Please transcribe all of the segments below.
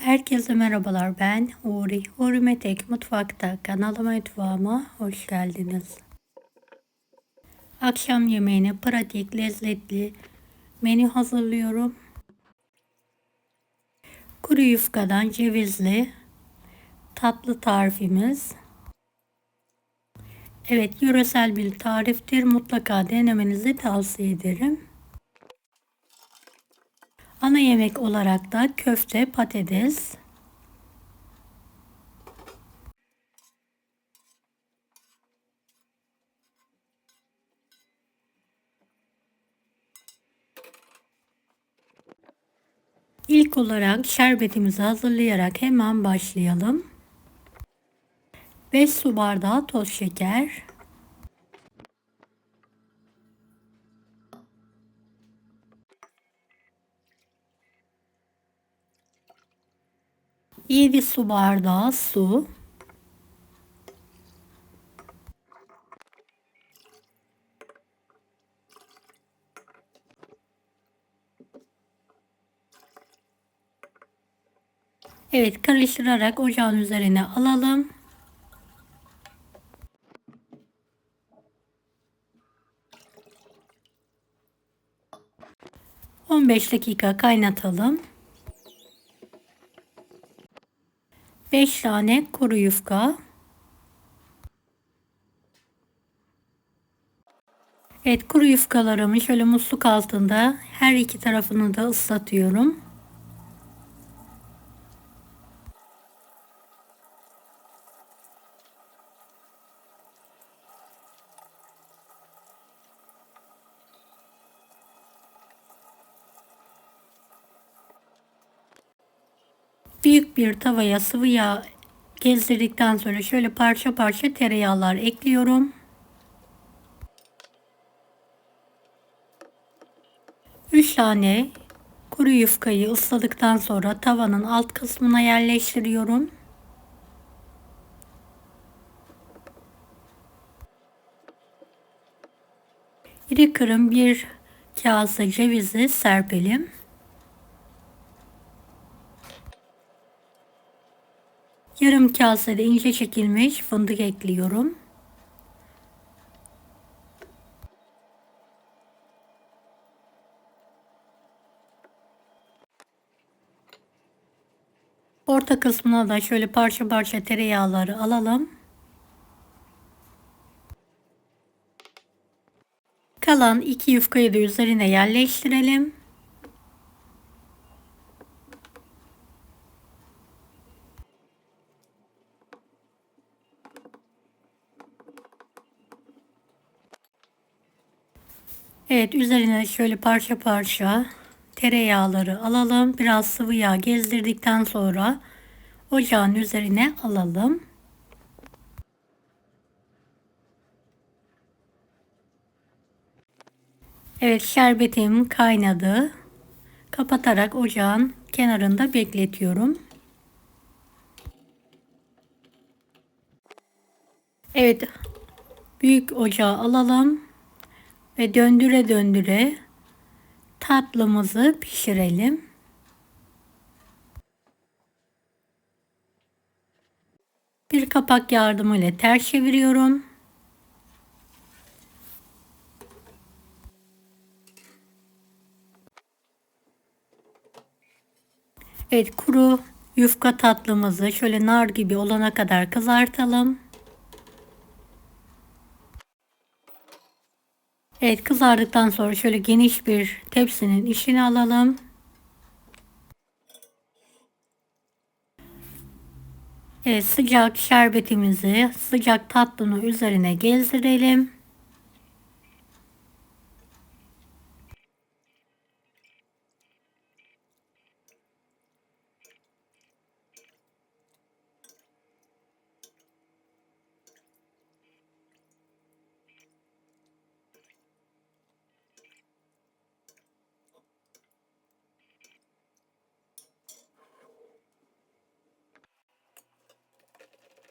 Herkese merhabalar ben Uğri. Uğri Metek Mutfak'ta kanalıma mutfağıma hoş geldiniz. Akşam yemeğine pratik, lezzetli menü hazırlıyorum. Kuru yufkadan cevizli tatlı tarifimiz. Evet yöresel bir tariftir. Mutlaka denemenizi tavsiye ederim. Ana yemek olarak da köfte, patates. İlk olarak şerbetimizi hazırlayarak hemen başlayalım. 5 su bardağı toz şeker, 7 su bardağı su. Evet karıştırarak ocağın üzerine alalım. On beş dakika kaynatalım. 5 tane kuru yufka. Evet kuru yufkalarımı şöyle musluk altında her iki tarafını da ıslatıyorum. Büyük bir tavaya sıvı yağ gezdirdikten sonra şöyle parça parça tereyağlar ekliyorum. Üç tane kuru yufkayı ısladıktan sonra tavanın alt kısmına yerleştiriyorum. İri kırım bir kase cevizi serpelim. Yarım kasede ince çekilmiş fındık ekliyorum. Orta kısmına da şöyle parça parça tereyağları alalım. Kalan iki yufkayı da üzerine yerleştirelim. Evet üzerine şöyle parça parça tereyağları alalım. Biraz sıvı yağ gezdirdikten sonra ocağın üzerine alalım. Evet şerbetim kaynadı. Kapatarak ocağın kenarında bekletiyorum. Evet büyük ocağı alalım ve döndüre döndüre tatlımızı pişirelim. Bir kapak yardımıyla ters çeviriyorum. Evet kuru yufka tatlımızı şöyle nar gibi olana kadar kızartalım. Evet kızardıktan sonra şöyle geniş bir tepsinin içine alalım. Evet sıcak şerbetimizi sıcak tatlının üzerine gezdirelim.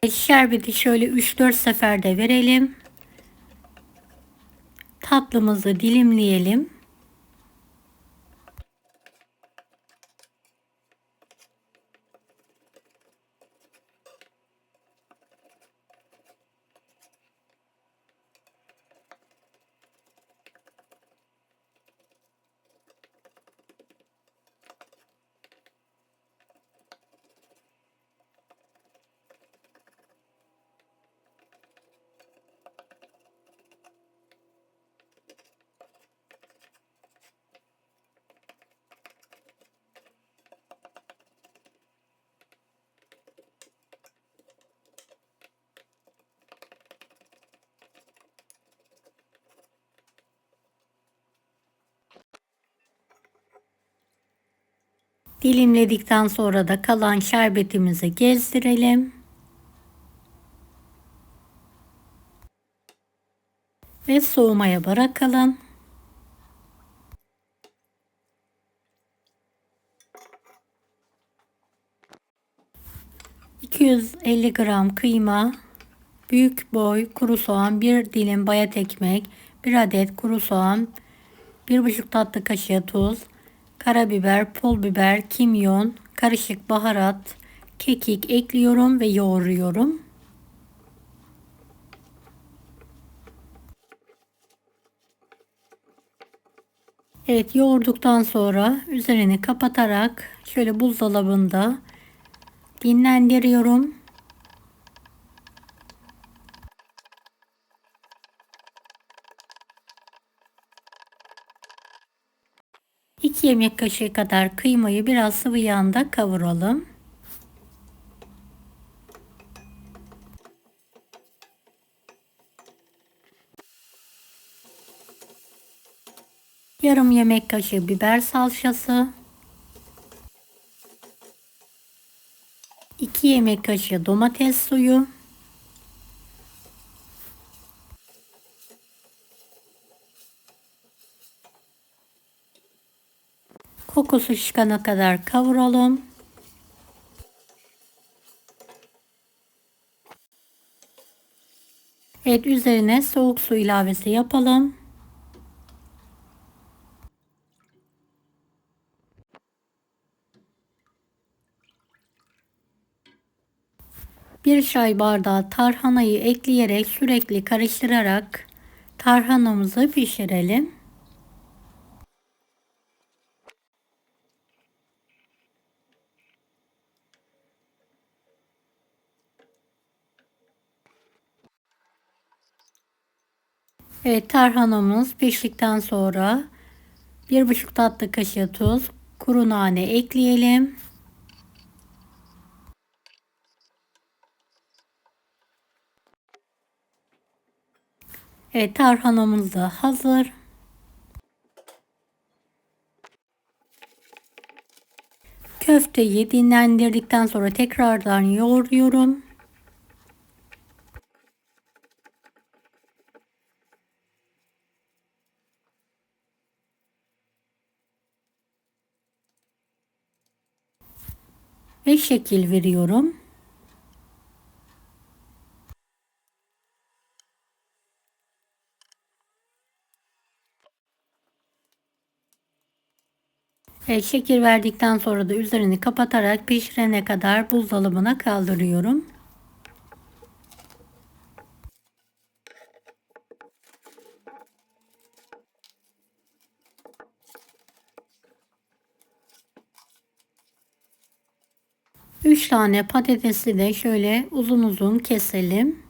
Şerbeti şöyle 3-4 seferde verelim. Tatlımızı dilimleyelim. Dilimledikten sonra da kalan şerbetimizi gezdirelim. Ve soğumaya bırakalım. ...250 gram kıyma... ...büyük boy kuru soğan... ...bir dilim bayat ekmek... ...bir adet kuru soğan... ...1,5 tatlı kaşığı tuz... ...karabiber, pul biber, kimyon... ...karışık baharat... ...kekik ekliyorum ve yoğuruyorum... Evet yoğurduktan sonra üzerini kapatarak şöyle buzdolabında dinlendiriyorum. İki yemek kaşığı kadar kıymayı biraz sıvı yağında kavuralım. Yarım yemek kaşığı biber salçası. 2 yemek kaşığı domates suyu. Kokusu çıkana kadar kavuralım. Evet üzerine soğuk su ilavesi yapalım. Bir çay bardağı tarhanayı ekleyerek sürekli karıştırarak tarhanamızı pişirelim. Evet tarhanamız piştikten sonra bir buçuk tatlı kaşığı tuz, kuru nane ekleyelim. Evet tarhanamız da hazır. Köfteyi dinlendirdikten sonra tekrardan yoğuruyorum. Ve şekil veriyorum. Evet, şekil verdikten sonra da üzerini kapatarak pişirene kadar buzdolabına kaldırıyorum. Üç tane patatesi de şöyle uzun uzun keselim.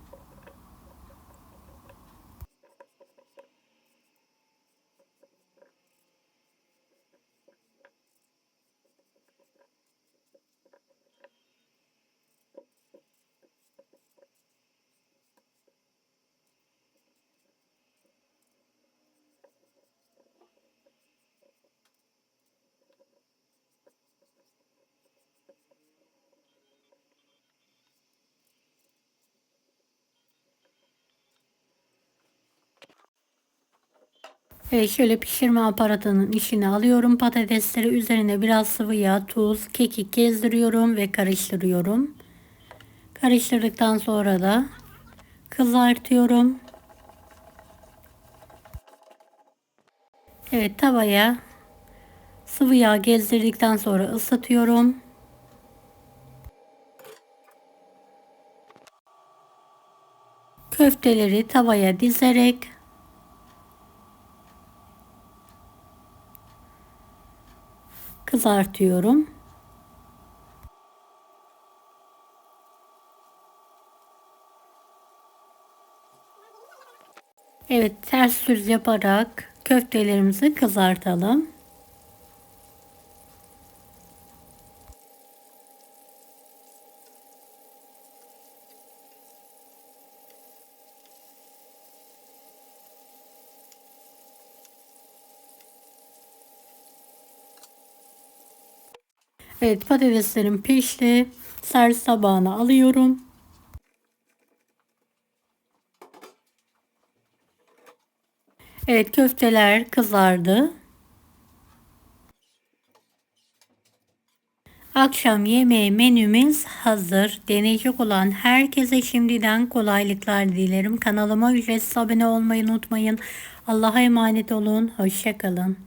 Evet şöyle pişirme aparatının içine alıyorum patatesleri üzerine biraz sıvı yağ, tuz, kekik gezdiriyorum ve karıştırıyorum. Karıştırdıktan sonra da kızartıyorum. Evet tavaya sıvı yağ gezdirdikten sonra ıslatıyorum. Köfteleri tavaya dizerek kızartıyorum. Evet ters düz yaparak köftelerimizi kızartalım. Evet patateslerim pişti. Servis tabağına alıyorum. Evet köfteler kızardı. Akşam yemeği menümüz hazır. Deneyecek olan herkese şimdiden kolaylıklar dilerim. Kanalıma ücretsiz abone olmayı unutmayın. Allah'a emanet olun. Hoşçakalın.